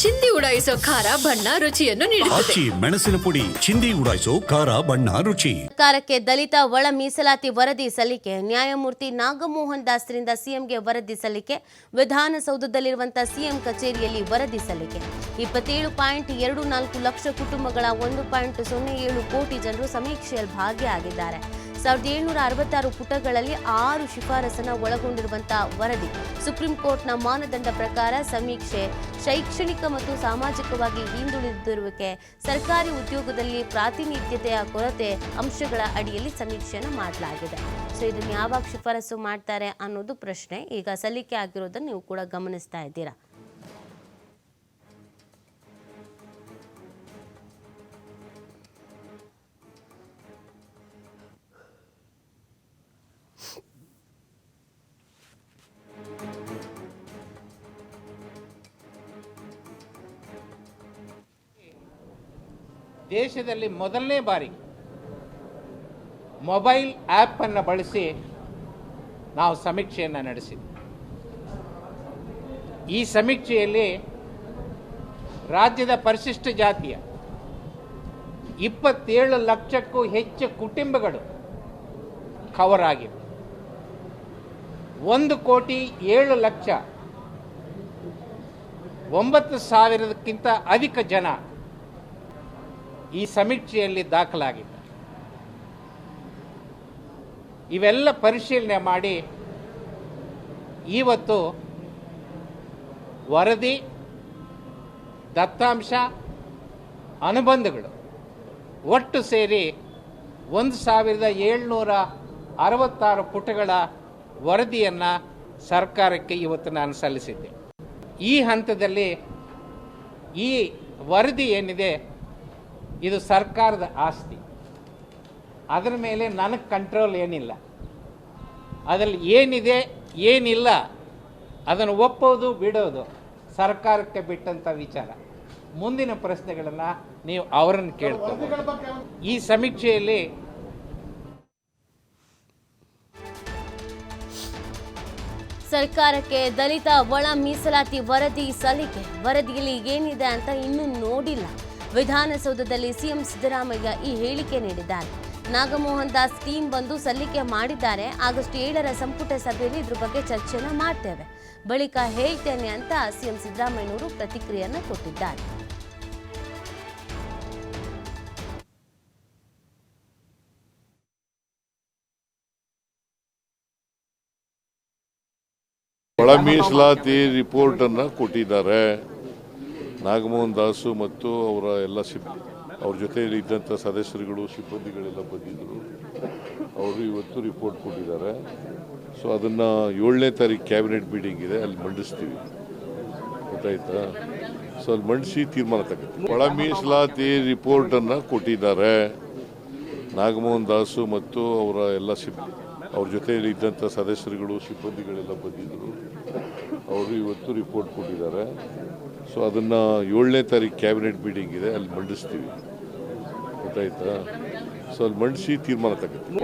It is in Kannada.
ಚಿಂದಿ ಉಡಾಯಿಸೋ ಖಾರ ಬಣ್ಣ ರುಚಿಯನ್ನು ನೀಡುತ್ತದೆ. ಆಚಿ ಮೆಣಸಿನ ಪುಡಿ ಚಿಂದಿ ಉಡಾಯಿಸೋ ಖಾರ ಬಣ್ಣ ರುಚಿ. ಸರ್ಕಾರಕ್ಕೆ ದಲಿತ ಒಳ ಮೀಸಲಾತಿ ವರದಿ ಸಲ್ಲಿಕೆ ನ್ಯಾಯಮೂರ್ತಿ ನಾಗಮೋಹನ್ ದಾಸ್ರಿಂದ ಸಿಎಂಗೆ ವರದಿ ಸಲ್ಲಿಕೆ ವಿಧಾನಸೌಧದಲ್ಲಿರುವಂತಹ ಸಿಎಂ ಕಚೇರಿಯಲ್ಲಿ ವರದಿ ಸಲ್ಲಿಕೆ. ಇಪ್ಪತ್ತೇಳು ಪಾಯಿಂಟ್ ಎರಡು ನಾಲ್ಕು ಲಕ್ಷ ಕುಟುಂಬಗಳ ಒಂದು ಪಾಯಿಂಟ್ ಸೊನ್ನೆ ಏಳು ಕೋಟಿ ಜನರು ಸಮೀಕ್ಷೆಯಲ್ಲಿ ಭಾಗಿಯಾಗಿದ್ದಾರೆ. ಸಾವಿರದ ಏಳ್ನೂರ ಅರವತ್ತಾರು ಪುಟಗಳಲ್ಲಿ ಆರು ಶಿಫಾರಸನ್ನ ಒಳಗೊಂಡಿರುವಂತಹ ವರದಿ. ಸುಪ್ರೀಂ ಕೋರ್ಟ್ನ ಮಾನದಂಡ ಪ್ರಕಾರ ಸಮೀಕ್ಷೆ, ಶೈಕ್ಷಣಿಕ ಮತ್ತು ಸಾಮಾಜಿಕವಾಗಿ ಹಿಂದುಳಿದಿರುವಿಕೆ, ಸರ್ಕಾರಿ ಉದ್ಯೋಗದಲ್ಲಿ ಪ್ರಾತಿನಿಧ್ಯತೆಯ ಕೊರತೆ ಅಂಶಗಳ ಅಡಿಯಲ್ಲಿ ಸಮೀಕ್ಷೆಯನ್ನು ಮಾಡಲಾಗಿದೆ. ಸೊ, ಇದನ್ನು ಯಾವಾಗ ಶಿಫಾರಸು ಮಾಡ್ತಾರೆ ಅನ್ನೋದು ಪ್ರಶ್ನೆ. ಈಗ ಸಲ್ಲಿಕೆ ಆಗಿರೋದನ್ನು ನೀವು ಕೂಡ ಗಮನಿಸ್ತಾ ಇದ್ದೀರಾ? ದೇಶದಲ್ಲಿ ಮೊದಲನೇ ಬಾರಿ ಮೊಬೈಲ್ ಆ್ಯಪನ್ನು ಬಳಸಿ ನಾವು ಸಮೀಕ್ಷೆಯನ್ನು ನಡೆಸಿದ್ವಿ. ಈ ಸಮೀಕ್ಷೆಯಲ್ಲಿ ರಾಜ್ಯದ ಪರಿಶಿಷ್ಟ ಜಾತಿಯ ಇಪ್ಪತ್ತೇಳು ಲಕ್ಷಕ್ಕೂ ಹೆಚ್ಚು ಕುಟುಂಬಗಳು ಕವರ್ ಆಗಿವೆ. ಒಂದು ಕೋಟಿ ಏಳು ಲಕ್ಷ ಒಂಬತ್ತು ಸಾವಿರಕ್ಕಿಂತ ಅಧಿಕ ಜನ ಈ ಸಮೀಕ್ಷೆಯಲ್ಲಿ ದಾಖಲಾಗಿದೆ. ಇವೆಲ್ಲ ಪರಿಶೀಲನೆ ಮಾಡಿ ಇವತ್ತು ವರದಿ, ದತ್ತಾಂಶ, ಅನುಬಂಧಗಳು ಒಟ್ಟು ಸೇರಿ ಒಂದು ಸಾವಿರದ ಏಳ್ನೂರ ಅರವತ್ತಾರು ಪುಟಗಳ ವರದಿಯನ್ನು ಸರ್ಕಾರಕ್ಕೆ ಇವತ್ತು ನಾನು ಸಲ್ಲಿಸಿದ್ದೆ. ಈ ಹಂತದಲ್ಲಿ ಈ ವರದಿ ಏನಿದೆ ಇದು ಸರ್ಕಾರದ ಆಸ್ತಿ. ಅದರ ಮೇಲೆ ನನಗೆ ಕಂಟ್ರೋಲ್ ಏನಿಲ್ಲ. ಅದರಲ್ಲಿ ಏನಿದೆ, ಏನಿಲ್ಲ, ಅದನ್ನು ಒಪ್ಪೋದು, ಬಿಡೋದು ಸರ್ಕಾರಕ್ಕೆ ಬಿಟ್ಟಂಥ ವಿಚಾರ. ಮುಂದಿನ ಪ್ರಶ್ನೆಗಳನ್ನು ನೀವು ಅವರನ್ನು ಕೇಳ್ತೀವಿ ಈ ಸಮೀಕ್ಷೆಯಲ್ಲಿ ಸರ್ಕಾರಕ್ಕೆ ದಲಿತ ಒಳ ಮೀಸಲಾತಿ ವರದಿ ಸಲ್ಲಿಕೆ. ವರದಿಯಲ್ಲಿ ಏನಿದೆ ಅಂತ ಇನ್ನೂ ನೋಡಿಲ್ಲ. ವಿಧಾನಸೌಧದಲ್ಲಿ ಸಿಎಂ ಸಿದ್ದರಾಮಯ್ಯ ಈ ಹೇಳಿಕೆ ನೀಡಿದ್ದಾರೆ. ನಾಗಮೋಹನ್ ದಾಸ್ ಟೀಮ್ ಬಂದು ಸಲ್ಲಿಕೆ ಮಾಡಿದ್ದಾರೆ. ಆಗಸ್ಟ್ ಏಳರ ಸಂಪುಟ ಸಭೆಯಲ್ಲಿ ಇದ್ರ ಬಗ್ಗೆ ಚರ್ಚೆಯನ್ನು ಮಾಡ್ತೇವೆ. ಬಳಿಕ ಹೇಳ್ತೇನೆ ಅಂತ ಸಿಎಂ ಸಿದ್ದರಾಮಯ್ಯನವರು ಪ್ರತಿಕ್ರಿಯೆಯನ್ನು ಕೊಟ್ಟಿದ್ದಾರೆ. ಒಳ ಮೀಸಲಾತಿ ರಿಪೋರ್ಟ್ ಅನ್ನ ಕೊಟ್ಟಿದ್ದಾರೆ. ನಾಗಮೋಹನ್ ದಾಸು ಮತ್ತು ಅವರ ಎಲ್ಲ ಸಿಬ್, ಅವ್ರ ಜೊತೆಯಲ್ಲಿ ಇದ್ದಂಥ ಸದಸ್ಯರುಗಳು, ಸಿಬ್ಬಂದಿಗಳೆಲ್ಲ ಬಂದಿದ್ದರು. ಅವರು ಇವತ್ತು ರಿಪೋರ್ಟ್ ಕೊಟ್ಟಿದ್ದಾರೆ. ಸೊ ಅದನ್ನು ಏಳನೇ ತಾರೀಕು ಕ್ಯಾಬಿನೆಟ್ ಮೀಟಿಂಗ್ ಇದೆ. ಅಲ್ಲಿ ಮಂಡಿಸ್ತೀವಿ. ಗೊತ್ತಾಯ್ತಾ? ಸೊ ಅಲ್ಲಿ ಮಂಡಿಸಿ ತೀರ್ಮಾನ ತಗೋತೀವಿ. ಒಳ ಮೀಸಲಾತಿ ರಿಪೋರ್ಟನ್ನು ಕೊಟ್ಟಿದ್ದಾರೆ. ನಾಗಮೋಹನ್ ದಾಸು ಮತ್ತು ಅವರ ಎಲ್ಲ ಸಿಬ್ ಅವ್ರ ಜೊತೆಯಲ್ಲಿ ಇದ್ದಂಥ ಸದಸ್ಯರುಗಳು, ಸಿಬ್ಬಂದಿಗಳೆಲ್ಲ ಬಂದಿದ್ದರು ಅವರು ಇವತ್ತು ರಿಪೋರ್ಟ್ ಕೊಟ್ಟಿದ್ದಾರೆ. ಸೊ ಅದನ್ನು ಏಳನೇ ತಾರೀಕು ಕ್ಯಾಬಿನೆಟ್ ಮೀಟಿಂಗ್ ಇದೆ. ಅಲ್ಲಿ ಮಂಡಿಸ್ತೀವಿ. ಗೊತ್ತಾಯ್ತಾ? ಸೊ ಅಲ್ಲಿ ಮಂಡಿಸಿ ತೀರ್ಮಾನ ತಗೊಳ್ತೀವಿ